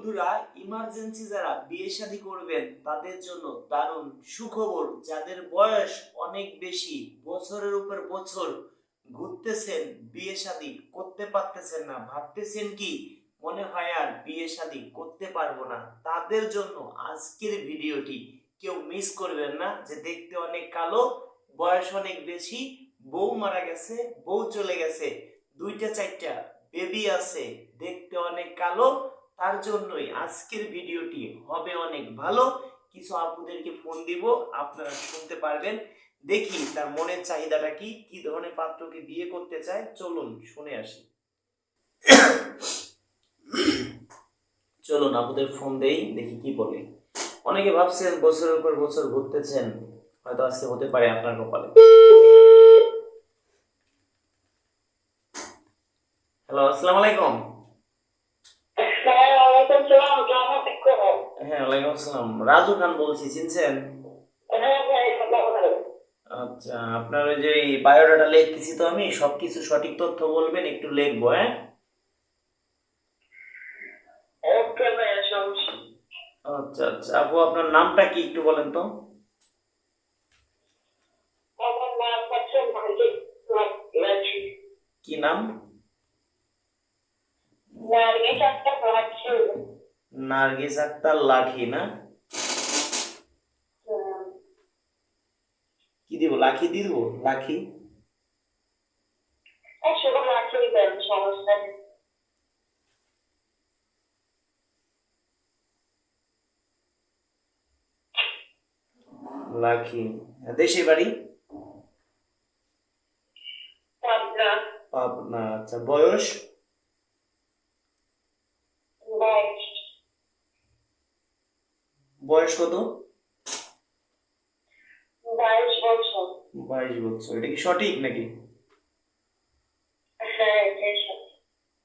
বন্ধুরা ইমার্জেন্সি যারা বিয়ে শাদী করবেন, তাদের জন্য দারুণ সুখবর। যাদের বয়স অনেক বেশি, বছরের উপর বছর ঘুরতেছেন, বিয়ে শাদী করতে পারতেছেন না, ভাবতেছেন কি, মনে হয় আর বিয়ে শাদী করতে পারব না। তাদের জন্য আজকের ভিডিওটি কেউ মিস করবেন না, যে দেখতে অনেক কালো, বয়স অনেক বেশি, বউ মারা গেছে, বউ চলে গেছে, দুইটা, চারটা বেবি আছে, দেখতে অনেক কালো তার জন্যই আজকের ভিডিওটি হবে অনেক ভালো। কিছু আপুদেরকে ফোন দিব, আপনারা শুনতে পারবেন। দেখি তার মনের চাহিদাটা কি কি ধরনের পাত্রকে বিয়ে করতে চায়। চলুন, শুনে আসি। চলুন, আপুদের ফোন দেই, দেখি কি বলে। অনেকে ভাবছেন বছরের পর বছর ঘুরতেছেন, হয়তো আজকে হতে পারে আপনার কপালে। হ্যালো, আসসালামু আলাইকুম হ্যাঁ ওয়ালাইকুম সালাম কেমন আছো হ্যাঁ ওয়ালাইকুম আসসালাম রাজু খান বলছি, চিনছেন? আচ্ছা আপনার যে বায়োডাটা লিখতেছি তো আমি, সবকিছু সঠিক তথ্য বলবেন, একটু লিখব হ্যাঁ? আচ্ছা আচ্ছা আপু, আপনার নামটা কি একটু বলেন তো? কি নাম? নার্গিস আক্তার লাখি না? কি দিব? লাখি দিয়ে দিব? লাখি? লাখি দেশে বাড়ি? পাবনা আচ্ছা। বয়স বাইশ বয়স কত? বাইশ বছর। এটা কি সঠিক নাকি? হ্যাঁ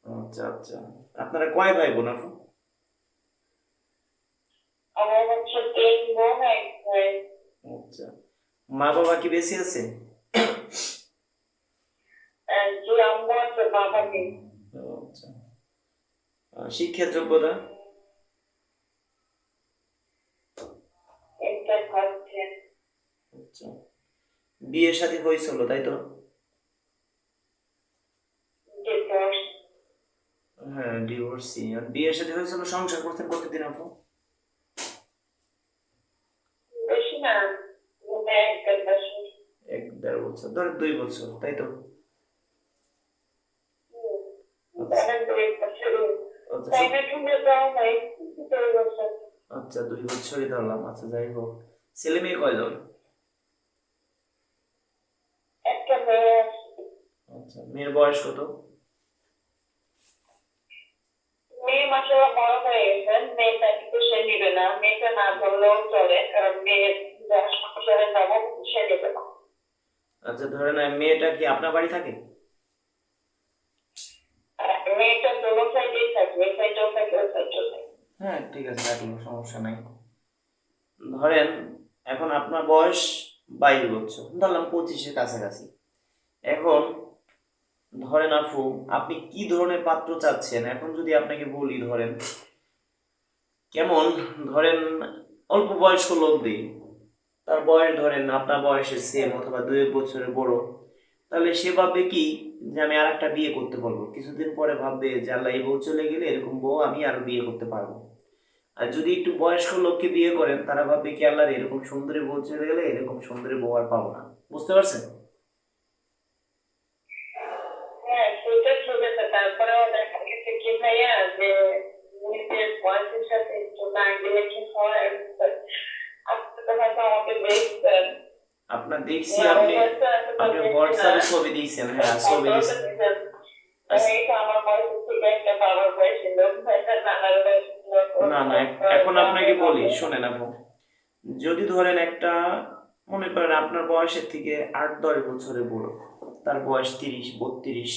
আচ্ছা আচ্ছা। আপনারা কয় ভাই বোন আপু আচ্ছা। মা বাবা কি বেশি আছে? আচ্ছা। আহ, শিক্ষার যোগ্যতা একটা খাচ্ছে আচ্ছা বিয়ে শাদী হয়েছিল তাই তো? হ্যাঁ ডিভোর্সি আর বিয়ে শাদী হয়েছিল সংসার করতেন কতদিন আপু? এক দেড় বছর। ধর দুই বছর তাই তো? আচ্ছা। বছর। আচ্ছা দুই বছরই ধরলাম আচ্ছা যাই হোক। ছেলে মেয়ে কয়জন একটা মেয়ে আছে আচ্ছা মেয়ের বয়স কত? মেয়ে মাসালা বড় হয়ে গেছেন মেয়েটা সে নিবে না। মেয়েটা না ধরলেও চলে কারণ মেয়ে যা সংসারে সে নেবে না। আচ্ছা মেয়েটা কি আপনার বাড়ি থাকে? মেয়েটা দোনো সাইডেই থাকবে এই সাইডেও থাকবে ওই সাইডেও থাকবে হ্যাঁ ঠিক আছে রাখলাম সমস্যা নাই। ধরেন এখন আপনার বয়স বাইশ বছর ধরলাম পঁচিশের কাছাকাছি। এখন ধরেন আপু আপনি কি ধরনের পাত্র চাচ্ছেন? এখন যদি আপনাকে বলি, ধরেন, কেমন? ধরেন, অল্প বয়স্ক লোক দিই। তার বয়স ধরেন, আপনার বয়সের সেম অথবা দুই বছরের বড়। তাহলে সে ভাববে কি, যে আমি আর একটা বিয়ে করতে পারব। কিছুদিন পরে ভাববে যে আল্লাহ, এই বউ চলে গেলে এরকম বউ আমি আরও বিয়ে করতে পারব। আর যদি একটু বয়স্ক লোককে বিয়ে করেন, তারা ভাববে কি আল্লাহ এরকম সুন্দরী বউ চলে গেলে এরকম সুন্দরী বউ আর পাবো না। বুঝতে পারছেন হ্যাঁ সেটা ঠিক আছে তারপরেও দেখা গেছে কি ভাইয়া যে নিজের বয়সের সাথে একটু না গেলে কি হয় আপনি তো হয়তো আমাকে দেখছেন আপনার দেখছি আপনি। আপনি হোয়াটসঅ্যাপে ছবি দিয়েছেন হ্যাঁ ছবি দিয়েছেন। লোক না না এখন আপনাকে বলি শোনেন আপু। যদি ধরেন একটা মনে করেন আপনার বয়সের থেকে আট দশ বছরে বড় তার বয়স তিরিশ বত্রিশ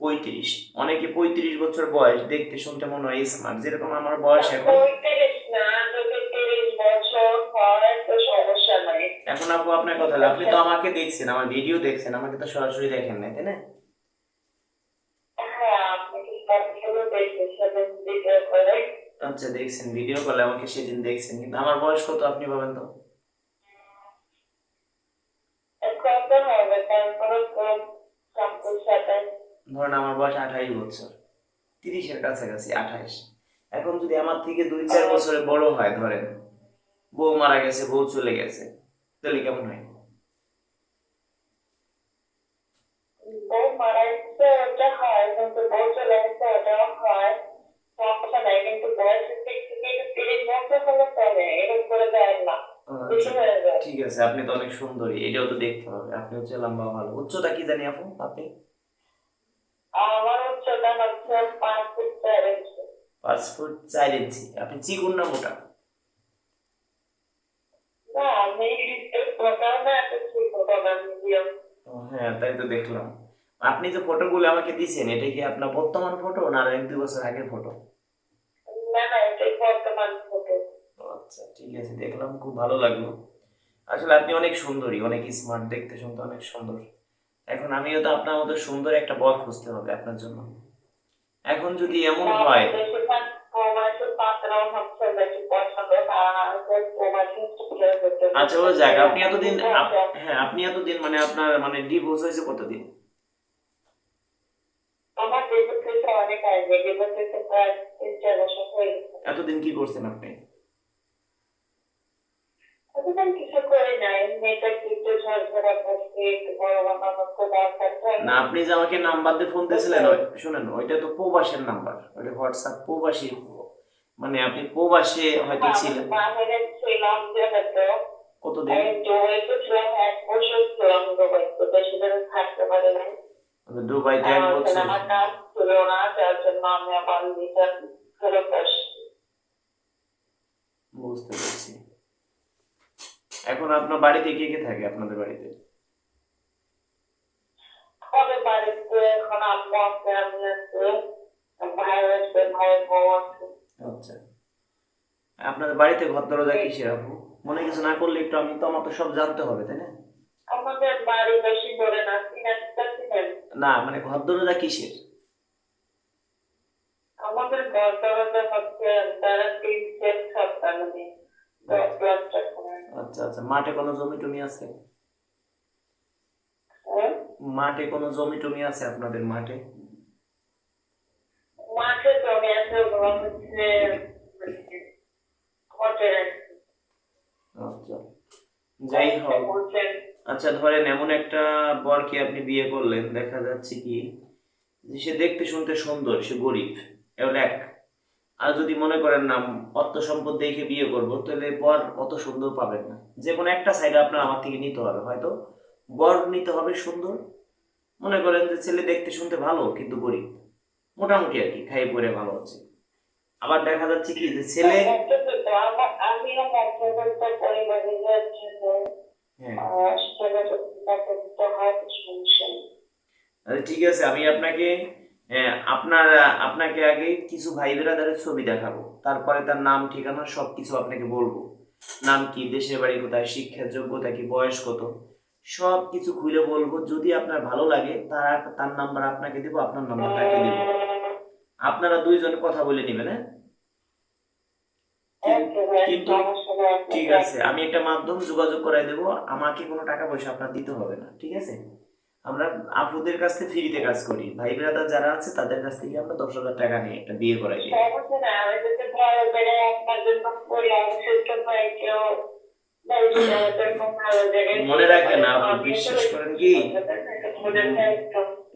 পঁয়ত্রিশ। অনেকে পঁয়ত্রিশ বছর বয়স দেখতে শুনতে মনে হয় স্মার্ট যেরকম আমার বয়স এখন নাই। এখন আপু আপনার কথা আপনি তো আমাকে দেখছেন আমার ভিডিও দেখছেন আমাকে তো সরাসরি দেখেন না তাই না? হ্যাঁ আচ্ছা দেখছেন ভিডিও কলে আমাকে সেদিন দেখছেন কিন্তু আমার বয়স কত আপনি পাবেন তো? কত হবে? তারপরে সাতাশ। ধরেন আমার বয়স আঠাইশ বছর তিরিশের কাছাকাছি আঠাইশ এখন যদি আমার থেকে দুই চার বছরে বড় হয় ধরেন বউ মারা গেছে বউ চলে গেছে তাহলে কেমন হয়? আচ্ছা, ঠিক আছে আপনি তো অনেক সুন্দরী এটাও তো দেখতে হবে। আপনি হচ্ছে লম্বা ভালো। উচ্চতা কি জানি আপু আপনি? পাঁচ ফুট চার ইঞ্চি ফুট আপনি চিকুন না মোটা না মিডিয়াম ও হ্যাঁ তাই তো দেখলাম। আপনি যে ফটোগুলো আমাকে দিয়েছেন এটা কি আপনার বর্তমান ফটো না এক দুই বছর আগের ফটো? না না বর্তমান ছোট আচ্ছা ঠিক আছে দেখলাম খুব ভালো লাগল। আসলে আপনি অনেক সুন্দরী অনেক স্মার্ট দেখতে শুনতে অনেক সুন্দর। এখন আমিও তো আপনার মতো সুন্দর একটা বর খুঁজতে হবে আপনার জন্য। এখন যদি এমন হয় আচ্ছা ও যাক আপনি এতদিন হ্যাঁ আপনি এতদিন মানে আপনার মানে ডিভোর্স হয়েছে কতদিন? এতদিন কি করছেন আপনি এতদিন কিছু করে নাই মেয়েটা একটু ঝরঝরা করছে একটু বড় বানানো খুব দরকার না? আপনি যে আমাকে নাম্বার দিয়ে ফোন দিয়েছিলেন ওই- শুনেন ওইটা তো প্রবাসের নাম্বার ওইটা হোয়াটসঅ্যাপ প্রবাসী মানে আপনি প্রবাসে হয়তো ছিলেন। কতদিন? দুবাইতে এক বছর। বুঝতে পেরেছি। এখন আপনার বাড়িতে কে কে থাকে আপনাদের বাড়িতে? আমাদের বাড়িতে এখন আম্মু আছে আমি আছে ভাই আছে ভাই বউ আছে। আচ্ছা। আপনাদের বাড়িতে ঘর দরজা কিসের আপু? মনে কিছু না করলে একটু আমি তো আমার তো সব জানতে হবে তাই না? আমাদের বাড়ি বেশি দূরে না না মানে ঘর দরজা কিসের? আমাদের ঘর দরজা হচ্ছে তারা তিন সেট আচ্ছা আচ্ছা। মাঠে কোনো জমি টমি আছে? হ্যাঁ? মাঠে কোনো জমি টমি আছে আপনাদের মাঠে? জমি আছে আচ্ছা। যাই হোক। আচ্ছা ধরেন এমন একটা বরকে আপনি বিয়ে করলেন? দেখা যাচ্ছে কি যে সে দেখতে শুনতে সুন্দর সে গরিব। এবার এক। আর যদি মনে করেন না অর্থ সম্পদ দেখে বিয়ে করব তাহলে বর অত সুন্দর পাবেন না। যে কোনো একটা সাইডে আপনার আমার থেকে নিতে হবে হয়তো? বর নিতে হবে সুন্দর। মনে করেন যে ছেলে দেখতে শুনতে ভালো কিন্তু গরিব। মোটামুটি আর কি খাই পরে ভালো আছে। আবার দেখা যাচ্ছে কি যে ছেলে হ্যাঁ হয়। ঠিক আছে আমি আপনাকে হ্যাঁ, আপনার আপনাকে আগে কিছু ভাই ব্রাদারের ছবি দেখাবো। তারপরে তার নাম ঠিকানা সব কিছু আপনাকে বলব। নাম কি দেশের বাড়ি কোথায় শিক্ষার যোগ্যতা কি বয়স কত? সব কিছু খুলে বলব। যদি আপনার ভালো লাগে তার তার নাম্বার আপনাকে দেবো আপনার নাম্বার তাকে দেবো। আপনারা দুইজন কথা বলে নেবেন হ্যাঁ? কিন্তু-। ঠিক আছে আমি একটা মাধ্যম যোগাযোগ করাই দেবো। আমাকে কোনো টাকা পয়সা আপনার দিতে হবে না ঠিক আছে? আমরা আপুদের কাছ থেকে ফ্রিতে কাজ করি ভাই ব্রাদার যারা আছে তাদের কাছ থেকে আমরা দশ হাজার টাকা নিয়ে একটা বিয়ে করাই দিই মনে রাখেন না, বিশ্বাস করেন কি?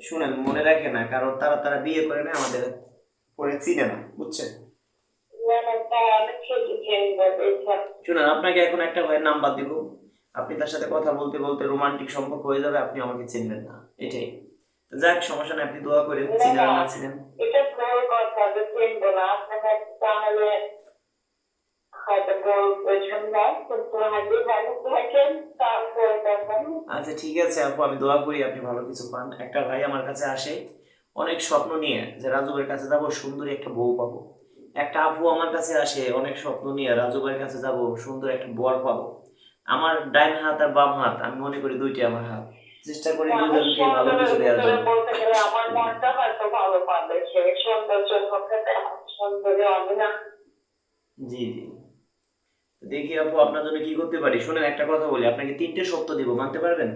শুনেন মনে রাখে না কারণ তারা তারা বিয়ে করে না আমাদের পরে চিনে না বুঝছেন। শুনেন আপনাকে এখন একটা ভাইয়ের নাম্বার দিব আপনি তার সাথে কথা বলতে বলতে রোমান্টিক সম্পর্ক হয়ে যাবে আপনি আমাকে চিনবেন না। এটাই। যাক সমস্যা নেই আপনি দোয়া করেন চিনেন না চিনেন। এটা ভুল কথা যে চিনবো না আপনাকে তাহলে হয়তো ভুল বুঝবেন না কিন্তু আগে ভালো থাকেন তারপরে তখন আচ্ছা ঠিক আছে আপু আমি দোয়া করি আপনি ভালো কিছু পান। একটা ভাই আমার কাছে আসে অনেক স্বপ্ন নিয়ে যে রাজুবের কাছে যাব সুন্দর একটা বউ পাবো। একটা আপু আমার কাছে আসে অনেক স্বপ্ন নিয়ে রাজুবের কাছে যাব সুন্দর একটা বর পাবো। আমার ডাইন হাত আর বাম হাত আমি মনে করি দুইটি আমার হাত। চেষ্টা করি দুজনকে ভালো কিছু দেওয়ার জন্য। আমার মনটা হয়তো ভালো পাবে সে সৌন্দর্য সৌন্দর্য আমি না জি জি। দেখি আপু আপনার জন্য কি করতে পারি? শুনেন একটা কথা বলি আপনাকে তিনটে সত্য দিব মানতে পারবেন?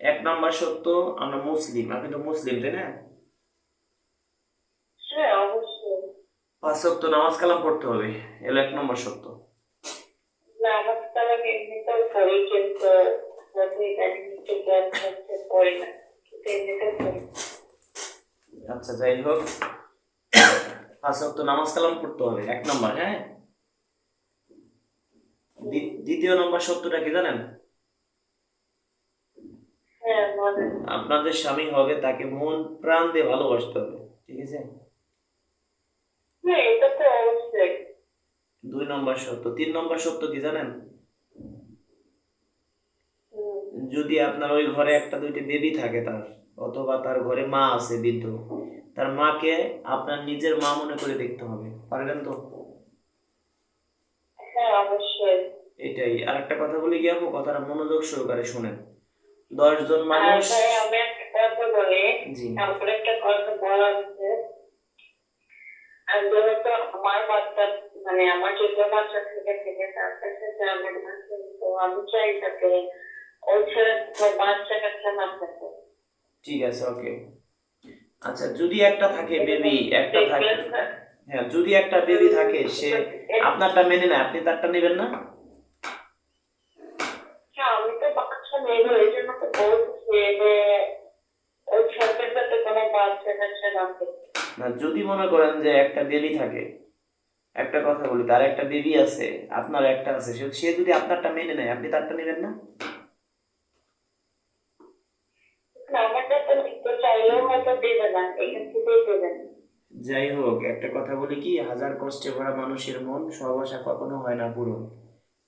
এক নম্বর সত্য আমরা মুসলিম আপনি তো মুসলিম তাই না? পাঁচ সত্য নামাজ কালাম পড়তে হবে। এলো এক নম্বর সত্য আচ্ছা যাই হোক। পাঁচ সত্য নামাজ কালাম পড়তে হবে এক নম্বর হ্যাঁ? দ্বি- দ্বিতীয় নম্বর সত্যটা কি জানেন? হ্যাঁ আপনার যে স্বামী হবে তাকে মন প্রাণ দিয়ে ভালোবাসতে হবে ঠিক আছে? এটা তো অবশ্যই। দুই নম্বর সত্য। তিন নম্বর সত্য কি জানেন? যদি আপনার ওই ঘরে একটা দুইটা বেবি থাকে তার অথবা তার ঘরে মা আছে বৃদ্ধ তার মাকে আপনার নিজের মা মনে করে দেখতে হবে। পারবেন তো? হ্যাঁ অবশ্যই। এটাই। আর একটা কথা বলি গিয়ে আপু? কথাটা মনোযোগ সহকারে শুনেন। দশ জন আর মানুষ আমি একটা কথা বলি। জি। তারপরে একটা কথা বলা হচ্ছে আর যেহেতু আমার বাচ্চা মানে আমার বাচ্চা থেকে থেকে তার কাছে না কিন্তু আমি চাই তাকে ওই ছেলে বাচ্চা কাছে না থাকে। ঠিক আছে ওকে আচ্ছা যদি একটা থাকে বেবি একটা থাকে। হ্যাঁ। যদি একটা বেবি থাকে সে আপনারটা মেনে নেয় আপনি তারটা নেবেন না? হ্যাঁ আমি তো বাচ্চা নেব এই জন্য তো বলছি যে ওই সাথে কোনো বাচ্চা কাছে না থাকে। না যদি মনে করেন যে একটা বেবি থাকে একটা কথা বলি তার একটা বেবি আছে আপনার একটা আছে সে- যদি আপনারটা মেনে নেয় আপনি তারটা নেবেন না? যাই হোক একটা কথা বলি কি হাজার কষ্টে ভরা মানুষের মন সব আশা কখনো হয় না পূরণ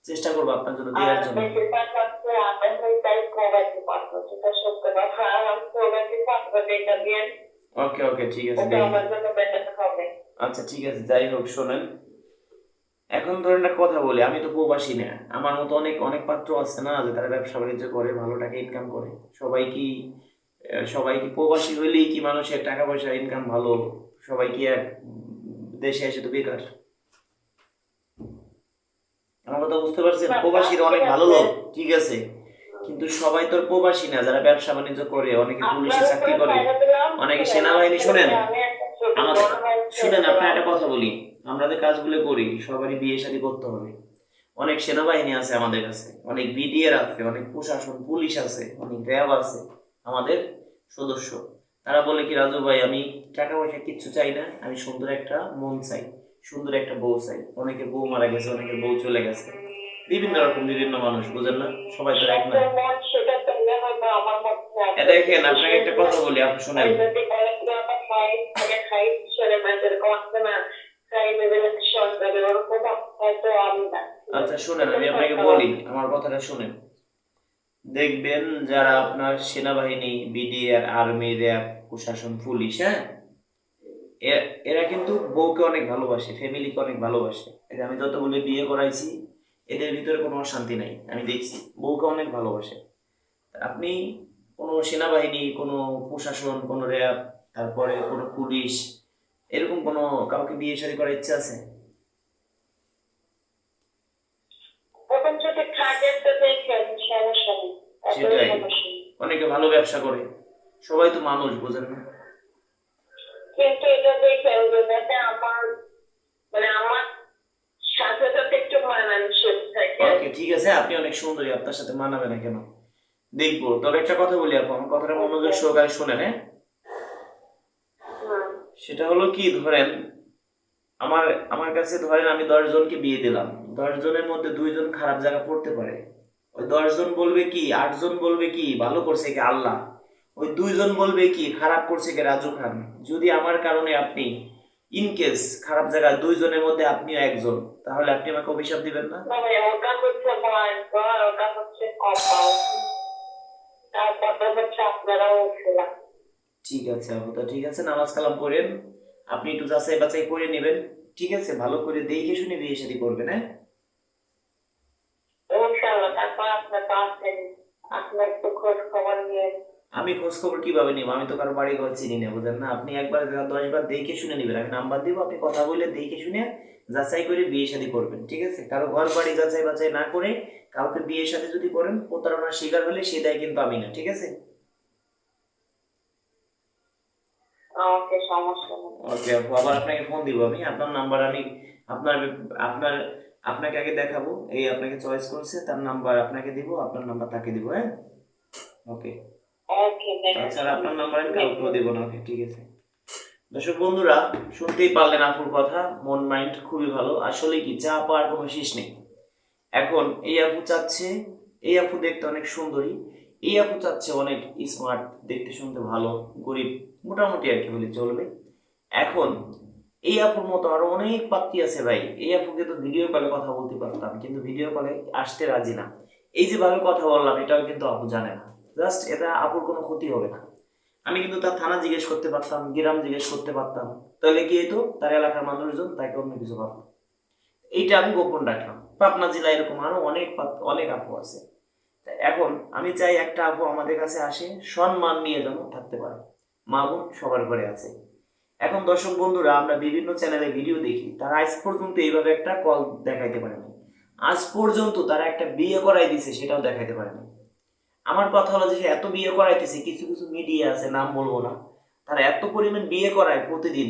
চেষ্টা করব আপনার জন্য দেওয়ার জন্য। ওকে ওকে ঠিক আছে আচ্ছা ঠিক আছে যাই হোক শোনেন। এখন ধরেন একটা কথা বলি আমি তো প্রবাসী না। আমার মতো অনেক অনেক পাত্র আছে না যে তারা ব্যবসা বাণিজ্য করে ভালো টাকা ইনকাম করে। সবাই কি সবাই কি প্রবাসী হইলেই কি মানুষের টাকা পয়সা ইনকাম ভালো? সবাই কি এক দেশে এসে তো বেকার? আমার কথা বুঝতে পারছেন? না, প্রবাসীরা অনেক ভালো লোক ঠিক আছে? কিন্তু সবাই তো প্রবাসী না যারা ব্যবসা বাণিজ্য করে অনেকে পুলিশে চাকরি করে অনেকে সেনাবাহিনী শোনেন। আমাদের শুনেন আপনার একটা কথা বলি। আমরা যে কাজগুলো করি সবারই বিয়ে শাদী করতে হবে। অনেক সেনাবাহিনী আছে আমাদের কাছে অনেক বিডিআর আছে অনেক প্রশাসন পুলিশ আছে অনেক র্যাব আছে আমাদের সদস্য। তারা বলে কি রাজু ভাই আমি টাকা পয়সা কিচ্ছু চাই না আমি সুন্দর একটা মন চাই সুন্দর একটা বউ চাই। অনেকের বউ মারা গেছে অনেকের বউ চলে গেছে। বিভিন্ন রকম বিভিন্ন মানুষ বুঝেন না? সবাই তো এক না। দেখেন আপনাকে একটা কথা বলি আপনি শোনেন। মানে আচ্ছা শুনেন আমি আপনাকে বলি আমার কথাটা শুনেন। দেখবেন যারা আপনার সেনাবাহিনী বিডিআর আর্মি র্যাব প্রশাসন পুলিশ হ্যাঁ? এরা কিন্তু বউকে অনেক ভালোবাসে ফ্যামিলিকে অনেক ভালোবাসে। আমি যতগুলো বিয়ে করাইছি এদের ভিতরে কোনো অশান্তি নাই। আমি দেখছি বউকে অনেক ভালোবাসে। আপনি কোনো সেনাবাহিনী কোনো প্রশাসন কোনো র্যাব তারপরে কোনো পুলিশ এরকম কোনো কাউকে বিয়ে শাদী করার ইচ্ছা আছে? সেটাই। অনেকে ভালো ব্যবসা করে। সবাই তো মানুষ বোঝেন না? কিন্তু এটা দেখেন আমার মানে আমার সাথে সাথে একটু মানানসই থাকে ওকে ঠিক আছে আপনি অনেক সুন্দরী আপনার সাথে মানাবে না কেন? দেখব তবে একটা কথা বলি আপু আমার কথাটা মনোযোগ সহকারে শোনেন হ্যাঁ? সেটা হলো কি ধরেন আমার আমার কাছে ধরেন আমি দশ জনকে বিয়ে দিলাম দশ জনের মধ্যে দুইজন খারাপ জায়গা পড়তে পারে। ওই দশ জন বলবে কি আটজন বলবে কি ভালো করছে কি? আল্লাহ। ওই দুইজন বলবে কি খারাপ করছে কি? রাজু খান। যদি আমার কারণে আপনি ইন কেস খারাপ জায়গায় দুইজনের মধ্যে আপনিও একজন তাহলে আপনি আমাকে অভিশাপ দিবেন না? ঠিক আছে তো ঠিক আছে নামাজ কালাম করেন আপনি একটু যাচাই বাছাই করে নেবেন। ঠিক আছে ভালো করে দেখে শুনে বিয়ে শাদী করবেন হ্যাঁ? আপনার আপনার একটু খোঁজ খবর নিয়ে আমি খোঁজ খবর কীভাবে নিব? আমি তো কারও বাড়ি ঘর চিনি না বুঝলেন না? আপনি একবার দশবার দেখে শুনে নেবেন। আমি নাম্বার দিব আপনি কথা বলে দেখে শুনে যাচাই করে বিয়ে শাদী করবেন ঠিক আছে? কারও ঘর বাড়ি যাচাই বাছাই না করে কাউকে বিয়ে শাদী যদি করেন প্রতারণার শিকার হলে সে দায় কিন্তু আমি না ঠিক আছে? ওকে সমস্যা ওকে আপু আবার আপনাকে ফোন দিব আমি। আপনার নাম্বার আমি আপনার আপনার আপনাকে আগে দেখাবো। এই আপনাকে চয়েস করছে তার নাম্বার আপনাকে দিব আপনার নাম্বার তাকে দিব হ্যাঁ? ওকে। তাছাড়া আপনার নাম্বার আমি দেবো না ওকে ঠিক আছে। দর্শক বন্ধুরা, শুনতেই পারলেন কথা, মন মাইন্ড খুবই ভালো। আসলে কি, চা পাওয়ার কোনো শেষ নেই। এখন, এই আপু চাচ্ছে, এই আপু দেখতে অনেক সুন্দরী। এই আপু চাচ্ছে অনেক স্মার্ট দেখতে শুনতে ভালো, গরিব, মোটামুটি আর কি হলে চলবে। এখন, এই আপুর মতো আরও অনেক পাত্রী আছে ভাই। এই আপুকে তো ভিডিও কলে কথা বলতে পারতাম, কিন্তু ভিডিও কলে আসতে রাজি না। এই যে ভাবে কথা বললাম, এটাও কিন্তু আপু জানে না। জাস্ট এটা আপুর কোনো ক্ষতি হবে না। আমি কিন্তু তার থানা জিজ্ঞেস করতে পারতাম, গ্রাম জিজ্ঞেস করতে পারতাম। তাহলে কি হতো তার এলাকার মানুষজন, তাকে অন্য কিছু ভাবতো এইটা আমি গোপন রাখলাম। পাবনা জেলায় এরকম আরও অনেক অনেক আপু আছে। এখন আমি চাই একটা আপু আমাদের কাছে আসে, সম্মান নিয়ে যেন থাকতে পারে। মা বোন সবার ঘরে আছে। এখন দর্শক বন্ধুরা, আমরা বিভিন্ন চ্যানেলে ভিডিও দেখি। তারা আজ পর্যন্ত এইভাবে একটা কল দেখাইতে পারেনি। আজ পর্যন্ত তারা একটা বিয়ে করাই দিছে, সেটাও দেখাইতে পারেনি। আমার কথা হলো যে এত বিয়ে করাইতেছে, কিছু কিছু মিডিয়া আছে, নাম বলব না। তারা এত পরিমাণ বিয়ে করায় প্রতিদিন,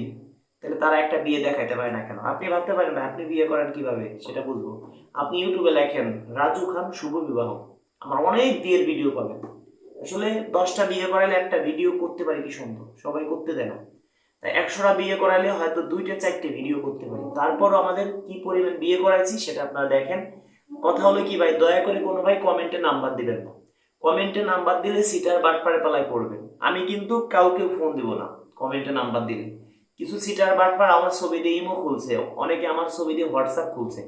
তাহলে তারা একটা বিয়ে দেখাইতে পারে না কেন? আপনি ভাবতে পারেন আপনি বিয়ে করেন কীভাবে? সেটা বুঝব। আপনি ইউটিউবে লেখেন, রাজু খান শুভ বিবাহ। আমার অনেক বিয়ের ভিডিও পাবেন। আসলে দশটা বিয়ে করাইলে একটা ভিডিও করতে পারি কি সুন্দর? সবাই করতে দেয় না। তাই একশোটা বিয়ে করাইলে হয়তো দুইটা, চারটে ভিডিও করতে পারি। তারপরও আমাদের কি পরিমাণ বিয়ে করাইছি সেটা আপনারা দেখেন। কথা হলো কি ভাই, দয়া করে কোনো ভাই কমেন্টে নাম্বার দিবেন না। কমেন্টে নাম্বার দিলে সিটার বাটপাড়ে পালায় পড়বেন। আমি কিন্তু কাউকে ফোন দিব না, কমেন্টে নাম্বার দিলে। কিছু সিটার বাটপার আমার ছবি দিয়ে ইমো খুলছে, অনেকে আমার ছবি দিয়ে হোয়াটসঅ্যাপ খুলছে।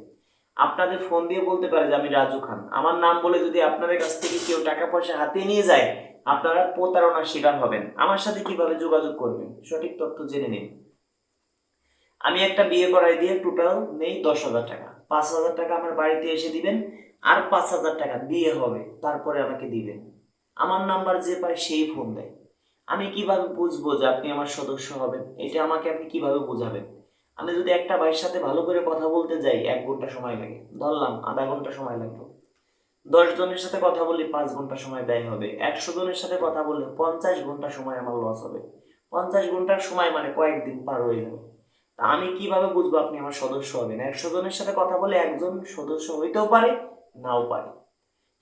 আপনাদের ফোন দিয়ে বলতে পারে যে আমি রাজু খান। আমার নাম বলে যদি আপনাদের কাছ থেকে কেউ টাকা পয়সা হাতে নিয়ে যায়, আপনারা প্রতারণার শিকার হবেন। আমার সাথে কীভাবে যোগাযোগ করবেন? সঠিক তথ্য জেনে নিন। আমি একটা বিয়ে করাই দিয়ে টোটাল নেই দশ হাজার টাকা। পাঁচ হাজার টাকা আমার বাড়িতে এসে দিবেন। আর পাঁচ হাজার টাকা বিয়ে হবে, তারপরে আমাকে দিবেন আমার নাম্বার যে পায় সেই ফোন দেয়। আমি কীভাবে বুঝব যে আপনি আমার সদস্য হবেন? এটা আমাকে আপনি কীভাবে বোঝাবেন? আমি যদি একটা ভাইয়ের সাথে ভালো করে কথা বলতে যাই, এক ঘণ্টা সময় লাগে। ধরলাম, আধা ঘণ্টা সময় লাগবে দশ জনের সাথে কথা বললে পাঁচ ঘণ্টা সময় ব্যয় হবে। একশো জনের সাথে কথা বললে পঞ্চাশ ঘণ্টা সময় আমার লস হবে। পঞ্চাশ ঘণ্টার সময় মানে কয়েকদিন পার হয়ে যাবে তা আমি কীভাবে বুঝব আপনি আমার সদস্য হবেন? একশো জনের সাথে কথা বলে একজন সদস্য হইতেও পারে নাও পারে।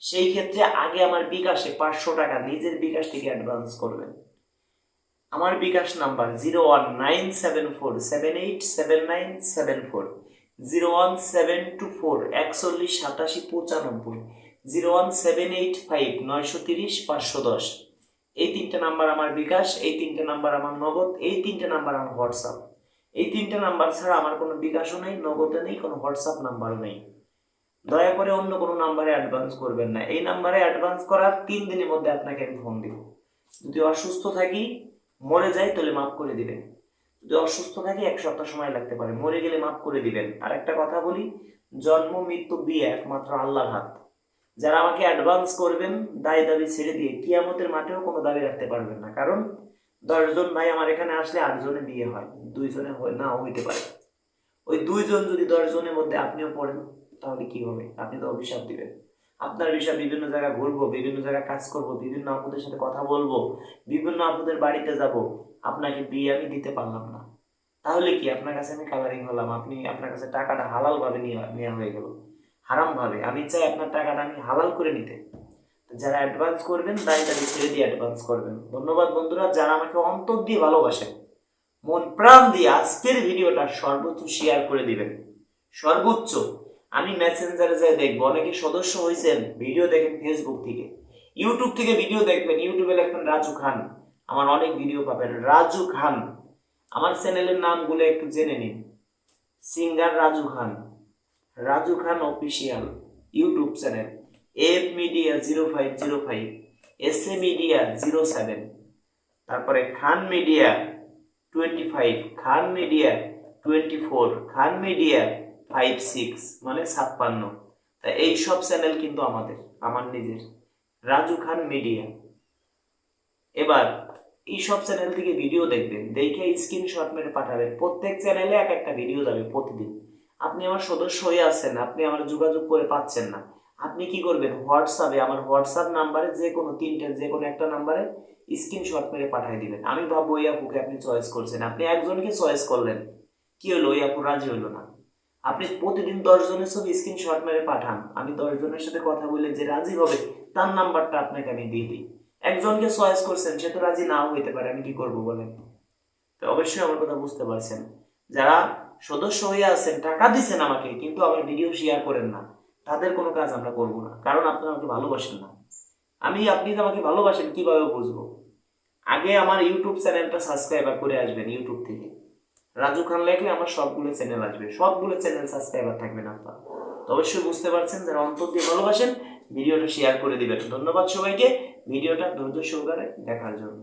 সেই ক্ষেত্রে আগে আমার বিকাশে পাঁচশো টাকা নিজের বিকাশ থেকে অ্যাডভান্স করবেন। আমার bKash number zero one nine seven four seven eight seven nine seven four, zero one seven two four একচল্লিশ সাতাশি পঁচানব্বই, zero one seven eight five নয়শো তিরিশ পাঁচশো দশ। এই তিনটে নাম্বার আমার বিকাশ, এই তিনটে নাম্বার আমার নগদ, এই তিনটে নাম্বার আমার হোয়াটসঅ্যাপ। এই তিনটে নাম্বার ছাড়া আমার কোনো বিকাশও নেই নগদে নেই, কোনো হোয়াটসঅ্যাপ নাম্বারও নেই। দয়া করে অন্য কোনো নাম্বারে অ্যাডভান্স করবেন না। এই নাম্বারে অ্যাডভান্স করার তিন দিনের মধ্যে আপনাকে আমি ফোন দিব। যদি অসুস্থ থাকি, মরে যাই, তাহলে মাফ করে দিবেন। যদি অসুস্থ থাকি, এক সপ্তাহ সময় লাগতে পারে। মরে গেলে মাফ করে দিবেন। আর একটা কথা বলি, জন্ম, মৃত্যু, বিয়ে একমাত্র আল্লাহর হাত। যারা আমাকে অ্যাডভান্স করবেন, দায় দাবি ছেড়ে দিয়ে কিয়ামতের মাঠেও কোনো দাবি রাখতে পারবেন না। কারণ দশজন ভাই আমার এখানে আসলে আটজনে বিয়ে হয়। দুইজনে হয় নাও হইতে পারে। ওই দুইজন যদি দশজনের মধ্যে আপনিও পড়েন তাহলে কি হবে? আপনি তো অভিশাপ দিবেন। আপনার বিষয়ে বিভিন্ন জায়গায় ঘুরবো, বিভিন্ন জায়গায় কাজ করব, বিভিন্ন আপুদের সাথে কথা বলব, বিভিন্ন আপুদের বাড়িতে যাব। আপনাকে বিয়ে আমি দিতে পারলাম না। তাহলে কি আপনার কাছে আমি কালারিং হলাম? আপনি আপনার কাছে টাকাটা হালাল ভাবে নেওয়া হয়ে গেল। হারাম ভাবে আমি চাই আপনার টাকাটা আমি হালাল করে নিতে। যারা অ্যাডভান্স করবেন, তাই তাদের ছেড়ে দিয়ে অ্যাডভান্স করবেন। ধন্যবাদ বন্ধুরা, যারা আমাকে অন্তর দিয়ে ভালোবাসেন। মন প্রাণ দিয়ে আজকের ভিডিওটা সর্বোচ্চ শেয়ার করে দিবেন। সর্বোচ্চ। আমি মেসেঞ্জারে যাই দেখব। অনেকে সদস্য হয়েছেন ভিডিও দেখেন ফেসবুক থেকে। ইউটিউব থেকে ভিডিও দেখবেন। ইউটিউবে লিখবেন রাজু খান। আমার অনেক ভিডিও পাবেন। রাজু খান। আমার চ্যানেলের নামগুলো একটু জেনে নিন। Singer Raju Khan. Raju Khan official YouTube channel F media zero five zero five S A media zero seven তারপরে Khan media twenty five Khan media twenty four Khan media five six মানে ছাপ্পান্ন। তা এই সব channel কিন্তু আমাদের, আমার নিজের। রাজু খান মিডিয়া এবার, এই সব চ্যানেল থেকে ভিডিও দেখবেন, দেখে স্ক্রিনশট মেরে পাঠাবেন। প্রত্যেক চ্যানেলে এক একটা ভিডিও যাবে প্রতিদিন। আপনি আমার সদস্য হয়ে আছেন আপনি আমার যোগাযোগ করে পাচ্ছেন না। আপনি কি করবেন? হোয়াটসঅ্যাপে আমার হোয়াটসঅ্যাপ নাম্বারে যে কোনো তিনটে, যে কোনো একটা নাম্বারে স্ক্রিনশট মেরে পাঠিয়ে দিবেন। আমি ভাববো, ওই আপুকে আপনি চয়েস করছেন। আপনি একজনকে চয়েস করলেন। কি হলো? ওই আপু রাজি হলো না। আপনি প্রতিদিন দশ জনের ছবি স্ক্রিনশট মেরে পাঠান। আমি দশ জনের সাথে কথা বলে যে রাজি হবে, তার নাম্বারটা আপনাকে আমি দিয়ে দিই। একজনকে চয়েস করছেন, সে তো রাজি নাও হইতে পারে, আমি কি করব বলেন? তো অবশ্যই আমার কথা বুঝতে পারছেন। যারা সদস্য হয়ে আছেন, টাকা দিচ্ছেন আমাকে, কিন্তু আমার ভিডিও শেয়ার করেন না। তাদের কোনো কাজ আমরা করব না, কারণ আপনারা আমাকে ভালোবাসেন না। আমি, আপনি তো আমাকে ভালোবাসেন, কীভাবে বুঝব? আগে আমার ইউটিউব চ্যানেলটা সাবস্ক্রাইবার করে আসবেন ইউটিউব থেকে। রাজু খান লেখলে আমার সবগুলো চ্যানেল আসবে। সবগুলো চ্যানেল সাবস্ক্রাইবার না আপনার। তো অবশ্যই বুঝতে পারছেন, যারা অন্তর দিয়ে ভালোবাসেন, ভিডিওটা শেয়ার করে দিবেন। ধন্যবাদ সবাইকে। ভিডিওটা ধৈর্য সহকারে দেখার জন্য।